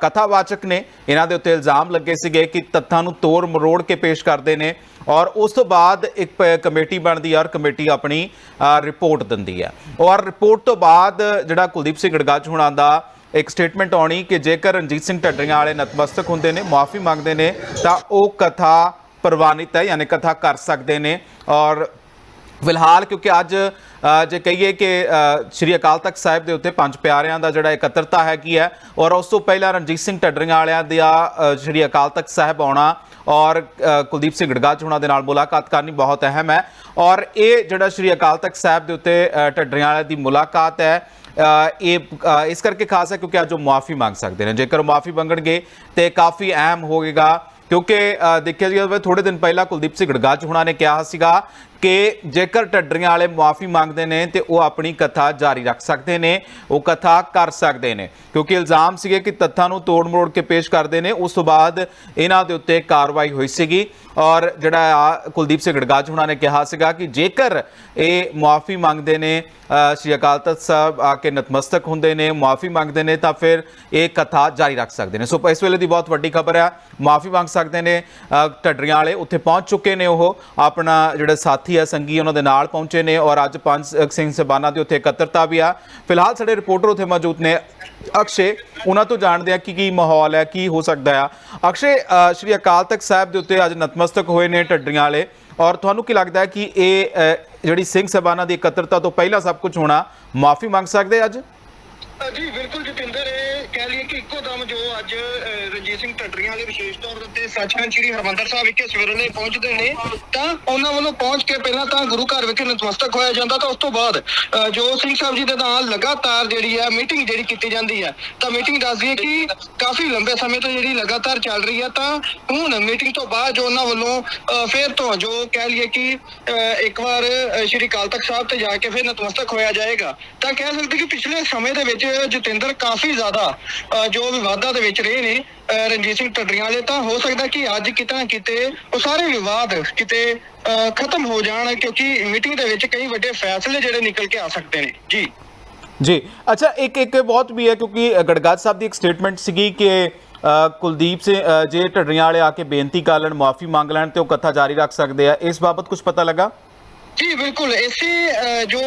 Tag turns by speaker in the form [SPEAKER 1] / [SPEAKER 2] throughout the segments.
[SPEAKER 1] ਕਥਾਵਾਚਕ ਨੇ ਇਹਨਾਂ ਦੇ ਉੱਤੇ ਇਲਜ਼ਾਮ ਲੱਗੇ ਸੀਗੇ ਕਿ ਤੱਥਾਂ ਨੂੰ ਤੋੜ ਮਰੋੜ ਕੇ ਪੇਸ਼ ਕਰਦੇ ਨੇ ਔਰ ਉਸ ਤੋਂ ਬਾਅਦ ਇੱਕ ਕਮੇਟੀ ਬਣਦੀ ਹੈ ਔਰ ਕਮੇਟੀ ਆਪਣੀ ਰਿਪੋਰਟ ਦਿੰਦੀ ਹੈ। ਔਰ ਰਿਪੋਰਟ ਤੋਂ ਬਾਅਦ ਜਿਹੜਾ ਕੁਲਦੀਪ ਸਿੰਘ ਗੜਗਾਚ ਹੁਣਾਂ ਦਾ ਇੱਕ ਸਟੇਟਮੈਂਟ ਆਉਣੀ ਕਿ ਜੇਕਰ ਰਣਜੀਤ ਸਿੰਘ ਢੱਡਰੀਆਂ ਵਾਲੇ ਨਤਮਸਤਕ ਹੁੰਦੇ ਨੇ, ਮਾਫੀ ਮੰਗਦੇ ਨੇ, ਤਾਂ ਉਹ ਕਥਾ ਪ੍ਰਵਾਨਿਤ ਹੈ, ਯਾਨੀ ਕਥਾ ਕਰ ਸਕਦੇ ਨੇ। ਔਰ ਫਿਲਹਾਲ ਕਿਉਂਕਿ ਅੱਜ ਜੇ ਕਹੀਏ ਕਿ ਸ਼੍ਰੀ ਅਕਾਲ ਤਖਤ ਸਾਹਿਬ ਦੇ ਉੱਤੇ ਪੰਜ ਪਿਆਰਿਆਂ ਦਾ ਜਿਹੜਾ ਇਕੱਤਰਤਾ ਹੈਗੀ ਹੈ ਔਰ ਉਸ ਤੋਂ ਪਹਿਲਾਂ ਰਣਜੀਤ ਸਿੰਘ ਢੱਡਰੀਆਂ ਵਾਲਿਆਂ ਦਾ ਸ਼੍ਰੀ ਅਕਾਲ ਤਖਤ ਸਾਹਿਬ ਆਉਣਾ ਔਰ ਕੁਲਦੀਪ ਸਿੰਘ ਗੜਗਾਚ ਹੁਣਾਂ ਦੇ ਨਾਲ ਮੁਲਾਕਾਤ ਕਰਨੀ ਬਹੁਤ ਅਹਿਮ ਹੈ ਔਰ ਇਹ ਜਿਹੜਾ ਸ਼੍ਰੀ ਅਕਾਲ ਤਖਤ ਸਾਹਿਬ ਦੇ ਉੱਤੇ ਅ, ਢੱਡਰੀਆਂ ਵਾਲਿਆਂ ਦੀ ਮੁਲਾਕਾਤ ਹੈ ਇਹ ਇਸ ਕਰਕੇ ਖਾਸ ਹੈ ਕਿਉਂਕਿ ਅੱਜ ਉਹ ਮਾਫੀ ਮੰਗ ਸਕਦੇ ਨੇ। ਜੇਕਰ ਉਹ ਮਾਫੀ ਮੰਗਣਗੇ ਤੇ ਕਾਫੀ ਅਹਿਮ ਹੋਵੇਗਾ ਕਿਉਂਕਿ ਦੇਖਿਆ ਜਾਵੇ ਥੋੜੇ ਦਿਨ ਪਹਿਲਾਂ ਕੁਲਦੀਪ ਸਿੰਘ ਗੜਗਾਚ ਹੁਣਾਂ ਨੇ ਕਿਹਾ ਸੀਗਾ ਕਿ ਜੇਕਰ ਢੱਡਰੀਆਂ ਵਾਲੇ ਮਾਫੀ ਮੰਗਦੇ ਨੇ ਤੇ ਉਹ ਆਪਣੀ ਕਥਾ ਜਾਰੀ ਰੱਖ ਸਕਦੇ ਨੇ ਉਹ ਕਥਾ ਕਰ ਸਕਦੇ ਨੇ। ਕਿਉਂਕਿ ਇਲਜ਼ਾਮ ਸੀਗੇ ਕਿ ਤੱਥਾਂ ਨੂੰ ਤੋੜ ਮੋੜ ਕੇ ਪੇਸ਼ ਕਰਦੇ ਨੇ ਉਸ ਤੋਂ ਬਾਅਦ ਇਹਨਾਂ ਦੇ ਉੱਤੇ ਕਾਰਵਾਈ ਹੋਈ ਸੀਗੀ। ਔਰ ਜਿਹੜਾ ਕੁਲਦੀਪ ਸਿੰਘ ਗੜਗਾਜ ਹੁਣਾਂ ਨੇ ਕਿਹਾ ਸੀਗਾ ਕਿ ਜੇਕਰ ਇਹ ਮਾਫੀ ਮੰਗਦੇ ਨੇ ਸ਼੍ਰੀ ਅਕਾਲ ਤਖਤ ਸਾਹਿਬ ਆ ਕੇ ਨਤਮਸਤਕ ਹੁੰਦੇ ਨੇ ਮਾਫੀ ਮੰਗਦੇ ਨੇ ਤਾਂ ਫਿਰ ਇਹ ਕਥਾ ਜਾਰੀ ਰੱਖ ਸਕਦੇ ਨੇ। ਸੋ ਇਸ ਵੇਲੇ ਦੀ ਬਹੁਤ ਵੱਡੀ ਖਬਰ ਹੈ ਮਾਫੀ ਮੰਗ ਸਕਦੇ ਨੇ ਅ, ਢੱਡਰੀਆਂ ਵਾਲੇ ਉੱਥੇ ਪਹੁੰਚ ਚੁੱਕੇ ਨੇ ਉਹ ਆਪਣਾ ਜਿਹੜਾ ਸਾਥੀ ਹੈ ਸੰਗੀ ਉਹਨਾਂ ਦੇ ਨਾਲ ਪਹੁੰਚੇ ਨੇ ਔਰ ਅੱਜ ਪੰਜ ਸਿੰਘ ਸਬਾਨਾ ਦੇ ਉੱਥੇ ਇਕੱਤਰਤਾ ਵੀ ਆ। ਫਿਲਹਾਲ ਸਾਡੇ ਰਿਪੋਰਟਰ ਉੱਥੇ ਮੌਜੂਦ ਨੇ, ਅਕਸ਼ੇ, ਉਹਨਾਂ ਤੋਂ ਜਾਣਦੇ ਆ ਕਿ ਕੀ ਮਾਹੌਲ ਹੈ, ਕੀ ਹੋ ਸਕਦਾ ਆ। ਅਕਸ਼ੇ ਸ਼੍ਰੀ ਅਕਾਲ ਤਖਤ ਸਾਹਿਬ ਦੇ ਉੱਤੇ ਅੱਜ ਨਤਮਸਤਕ ਹੋਏ ਨੇ ਢੱਡਰੀਆਂ ਵਾਲੇ ਔਰ ਤੁਹਾਨੂੰ ਕੀ ਲੱਗਦਾ ਹੈ ਕਿ ਇਹ ਜਿਹੜੀ ਸਿੰਘ ਸਬਾਨਾ ਦੀ ਇਕੱਤਰਤਾ ਤੋਂ ਪਹਿਲਾਂ ਸਭ ਕੁਝ ਹੋਣਾ, ਮਾਫੀ ਮੰਗ ਸਕਦੇ ਅੱਜ?
[SPEAKER 2] ਜੀ, ਬਿਲਕੁਲ ਜਤਿੰਦਰ, ਇਹ ਕਹਿ ਲਈਏ ਕਿ ਇੱਕੋ ਦਮ ਜੋ ਅੱਜ ਰਣਜੀਤ ਸਿੰਘ ਢੱਡਰੀਆਂ ਵਾਲੇ ਵਿਸ਼ੇਸ਼ ਤੌਰ ਤੇ ਸੱਚਖੰਡ ਸ੍ਰੀ ਹਰਮੰਦਰ ਸਾਹਿਬ ਵਿਖੇ ਸਵੇਰੇ ਪਹੁੰਚਦੇ ਨੇ ਤਾਂ ਉਹਨਾਂ ਵੱਲੋਂ ਪਹੁੰਚ ਕੇ ਪਹਿਲਾਂ ਤਾਂ ਗੁਰੂ ਘਰ ਵਿਖੇ ਨਤਮਸਤਕ ਹੋਇਆ ਜਾਂਦਾ ਤਾਂ ਉਸ ਤੋਂ ਬਾਅਦ ਜੋ ਸਿੰਘ ਸਾਹਿਬ ਜੀ ਦੇ ਨਾਲ ਲਗਾਤਾਰ ਜਿਹੜੀ ਹੈ ਮੀਟਿੰਗ ਜਿਹੜੀ ਕੀਤੀ ਜਾਂਦੀ ਹੈ ਤਾਂ ਮੀਟਿੰਗ ਦੱਸਦੀ ਹੈ ਕਿ ਕਾਫੀ ਲੰਬੇ ਸਮੇਂ ਤੋਂ ਜਿਹੜੀ ਲਗਾਤਾਰ ਚੱਲ ਰਹੀ ਹੈ ਤਾਂ ਹੁਣ ਮੀਟਿੰਗ ਤੋਂ ਬਾਅਦ ਜੋ ਉਹਨਾਂ ਵੱਲੋਂ ਫੇਰ ਤੋਂ ਜੋ ਕਹਿ ਲਈਏ ਕਿ ਅ, ਇੱਕ ਵਾਰ ਸ਼੍ਰੀ ਅਕਾਲ ਤਖਤ ਸਾਹਿਬ ਤੇ ਜਾ ਕੇ ਫਿਰ ਨਤਮਸਤਕ ਹੋਇਆ ਜਾਏਗਾ ਤਾਂ ਕਹਿ ਸਕਦੇ ਕਿ ਪਿਛਲੇ ਸਮੇਂ ਦੇ ਵਿੱਚ ਜਤਿੰਦਰ ਕਾਫੀ ਜ਼ਿਆਦਾ ਅ, ਜੋ ਵਿਵਾਦਾਂ ਦੇ ਵਿੱਚ ਰਹੇ ਨੇ ਰਣਜੀਤ ਸਿੰਘ ਢੱਡਰੀਆਂ ਵਾਲੇ ਤਾਂ ਹੋ ਸਕਦਾ ਕਿ ਅੱਜ ਕਿਤੇ ਨਾ ਕਿਤੇ ਉਹ ਸਾਰੇ ਵਿਵਾਦ ਕਿਤੇ ਖਤਮ ਹੋ ਜਾਣ ਕਿਉਂਕਿ ਮੀਟਿੰਗ ਦੇ ਵਿੱਚ ਕਈ ਵੱਡੇ ਫੈਸਲੇ ਜਿਹੜੇ ਨਿਕਲ ਕੇ ਆ ਸਕਦੇ ਨੇ। ਜੀ।
[SPEAKER 1] ਜੀ। ਅੱਛਾ ਇੱਕ ਇੱਕ ਬਹੁਤ ਵੀ ਹੈ ਕਿਉਂਕਿ ਗੜਗਾਜ ਸਾਹਿਬ ਦੀ ਇੱਕ ਸਟੇਟਮੈਂਟ ਸੀਗੀ ਕਿ ਕੁਲਦੀਪ ਸਿੰਘ ਜੇ ਢੱਡਰੀਆਂ ਵਾਲੇ ਆ ਕੇ ਬੇਨਤੀ ਕਰ ਲੈਣ ਮਾਫੀ ਮੰਗ ਲੈਣ ਤੇ ਉਹ ਕਥਾ ਜਾਰੀ ਰੱਖ ਸਕਦੇ ਆ। ਇਸ ਬਾਬਤ ਕੁਝ ਪਤਾ ਲੱਗਾ?
[SPEAKER 2] ਜੀ ਬਿਲਕੁਲ। ਇਸੇ ਅ, ਜੋ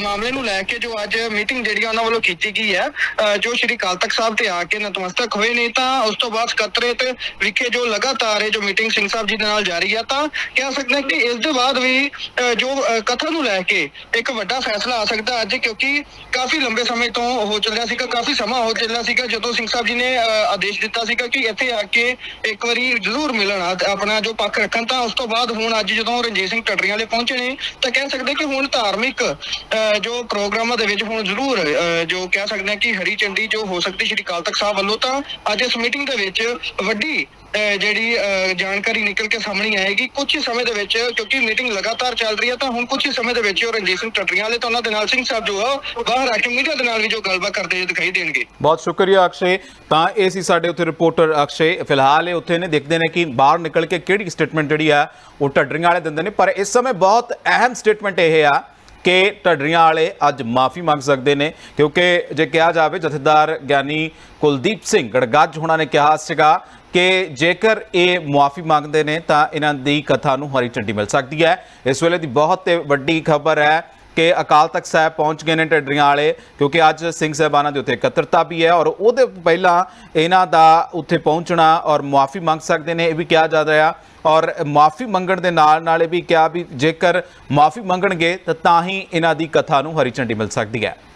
[SPEAKER 2] ਮਾਮਲੇ ਨੂੰ ਲੈ ਕੇ ਜੋ ਅੱਜ ਮੀਟਿੰਗ ਜਿਹੜੀ ਆ ਉਹਨਾਂ ਵੱਲੋਂ ਕੀਤੀ ਗਈ ਹੈ ਅ, ਜੋ ਸ਼੍ਰੀ ਅਕਾਲ ਤਖਤ ਸਾਹਿਬ ਤੇ ਆ ਕੇ ਨਤਮਸਤਕ ਹੋਏ ਨੇ ਤਾਂ ਉਸ ਤੋਂ ਬਾਅਦ ਸਕੱਤਰੇਤ ਵਿਖੇ ਜੋ ਲਗਾਤਾਰ ਇਹ ਜੋ ਮੀਟਿੰਗ ਸਿੰਘ ਸਾਹਿਬ ਜੀ ਦੇ ਨਾਲ ਜਾਰੀ ਹੈ ਤਾਂ ਕਹਿ ਸਕਦੇ ਹਾਂ ਕਿ ਇਸ ਦੇ ਬਾਅਦ ਵੀ ਅ, ਜੋ ਅ, ਕਥਾ ਨੂੰ ਲੈ ਕੇ ਇੱਕ ਵੱਡਾ ਫੈਸਲਾ ਆ ਸਕਦਾ ਅੱਜ ਕਿਉਂਕਿ ਕਾਫੀ ਲੰਬੇ ਸਮੇਂ ਤੋਂ ਹੋ ਚੱਲਿਆ ਸੀਗਾ ਕਾਫੀ ਸਮਾਂ ਹੋ ਚੱਲਿਆ ਸੀਗਾ ਜਦੋਂ ਸਿੰਘ ਸਾਹਿਬ ਜੀ ਨੇ ਆਦੇਸ਼ ਦਿੱਤਾ ਸੀਗਾ ਕਿ ਇੱਥੇ ਆ ਕੇ ਇੱਕ ਵਾਰੀ ਜ਼ਰੂਰ ਮਿਲਣ ਆਪਣਾ ਜੋ ਪੱਖ ਰੱਖਣ ਤਾਂ ਉਸ ਤੋਂ ਬਾਅਦ ਹੁਣ ਅੱਜ ਜਦੋਂ ਰਣਜੀਤ ਸਿੰਘ ਟੱਟਰੀਆਂ ਵਾਲੇ ਪਹੁੰਚੇ ਨੇ ਤਾਂ ਕਹਿ ਸਕਦੇ ਕਿ ਹੁਣ ਧਾਰਮਿਕ ਅ, ਜੋ ਪ੍ਰੋਗਰਾਮਾਂ ਦੇ ਵਿੱਚ ਹੁਣ ਜ਼ਰੂਰ ਅ, ਜੋ ਕਹਿ ਸਕਦੇ ਹਾਂ ਕਿ ਹਰੀ ਚੰਡੀ ਜੋ ਹੋ ਸਕਦੀ ਸ਼੍ਰੀ ਅਕਾਲ ਤਖਤ ਸਾਹਿਬ ਵੱਲੋਂ ਤਾਂ ਅੱਜ ਇਸ ਮੀਟਿੰਗ ਦੇ ਵਿੱਚ ਵੱਡੀ ਜਿਹੜੀ ਜਾਣਕਾਰੀ ਨਿਕਲ ਕੇ ਸਾਹਮਣੇ ਆਏਗੀ ਕੁਝ ਹੀ ਸਮੇਂ ਦੇ ਵਿੱਚ, ਕਿਉਂਕਿ ਮੀਟਿੰਗ ਲਗਾਤਾਰ ਚੱਲ ਰਹੀ ਹੈ, ਤਾਂ ਹੁਣ ਕੁਝ ਹੀ ਸਮੇਂ ਦੇ ਵਿੱਚ ਉਹ ਰਣਜੀਤ ਸਿੰਘ ਢੱਡਰੀਆਂ ਵਾਲੇ ਤਾਂ ਉਹਨਾਂ ਦੇ ਨਾਲ ਸਿੰਘ ਸਾਹਿਬ ਜੋ ਆ ਬਾਹਰ ਆ ਕੇ ਮੀਡੀਆ ਦੇ ਨਾਲ ਵੀ ਜੋ ਗੱਲਬਾਤ ਕਰਦੇ ਦਿਖਾਈ ਦੇਣਗੇ।
[SPEAKER 1] ਬਹੁਤ ਸ਼ੁਕਰੀਆ, ਅਕਸ਼ੇ। ਤਾਂ ਇਹ ਸੀ ਸਾਡੇ ਉੱਥੇ ਰਿਪੋਰਟਰ ਅਕਸ਼ੇ। ਫਿਲਹਾਲ ਇਹ ਉੱਥੇ ਨੇ, ਦੇਖਦੇ ਨੇ ਕਿ ਬਾਹਰ ਨਿਕਲ ਕੇ ਕਿਹੜੀ ਸਟੇਟਮੈਂਟ ਜਿਹੜੀ ਆ, ਉਹ ਢੱਡਰੀਆਂ ਵਾਲੇ ਦਿੰਦੇ ਨੇ। ਪਰ ਇਸ ਸਮੇਂ ਬਹੁਤ ਅਹਿਮ ਸਟੇਟਮੈਂਟ ਇਹ ਆ ਕਿ ਢੱਡਰੀਆਂ ਵਾਲੇ ਅੱਜ ਮਾਫੀ ਮੰਗ ਸਕਦੇ ਨੇ, ਕਿਉਂਕਿ ਜੇ ਕਿਹਾ ਜਾਵੇ ਜਥੇਦਾਰ ਗਿਆਨੀ ਕੁਲਦੀਪ ਸਿੰਘ ਗੜਗੱਜ ਹੁਣਾਂ ਨੇ ਕਿਹਾ ਸੀਗਾ ਕਿ ਜੇਕਰ ਇਹ ਮੁਆਫੀ ਮੰਗਦੇ ਨੇ ਤਾਂ ਇਹਨਾਂ ਦੀ ਕਥਾ ਨੂੰ ਹਰੀ ਝੰਡੀ ਮਿਲ ਸਕਦੀ ਹੈ। ਇਸ ਵੇਲੇ ਦੀ ਬਹੁਤ ਵੱਡੀ ਖਬਰ ਹੈ ਕਿ ਅਕਾਲ ਤਖਤ ਸਾਹਿਬ ਪਹੁੰਚ ਗਏ ਨੇ ਢੱਡਰੀਆਂ ਵਾਲੇ, ਕਿਉਂਕਿ ਅੱਜ ਸਿੰਘ ਸਾਹਿਬਾਨਾਂ ਦੇ ਉੱਤੇ ਇਕੱਤਰਤਾ ਵੀ ਹੈ ਔਰ ਉਹਦੇ ਪਹਿਲਾਂ ਇਹਨਾਂ ਦਾ ਉੱਥੇ ਪਹੁੰਚਣਾ ਔਰ ਮੁਆਫੀ ਮੰਗ ਸਕਦੇ ਨੇ, ਇਹ ਵੀ ਕਿਹਾ ਜਾ ਰਿਹਾ। ਔਰ ਮਾਫੀ ਮੰਗਣ ਦੇ ਨਾਲ ਨਾਲ ਇਹ ਵੀ ਕਿਹਾ ਵੀ ਜੇਕਰ ਮਾਫੀ ਮੰਗਣਗੇ ਤਾਂ ਤਾਂ ਹੀ ਇਹਨਾਂ ਦੀ ਕਥਾ ਨੂੰ ਹਰੀ ਝੰਡੀ ਮਿਲ ਸਕਦੀ ਹੈ।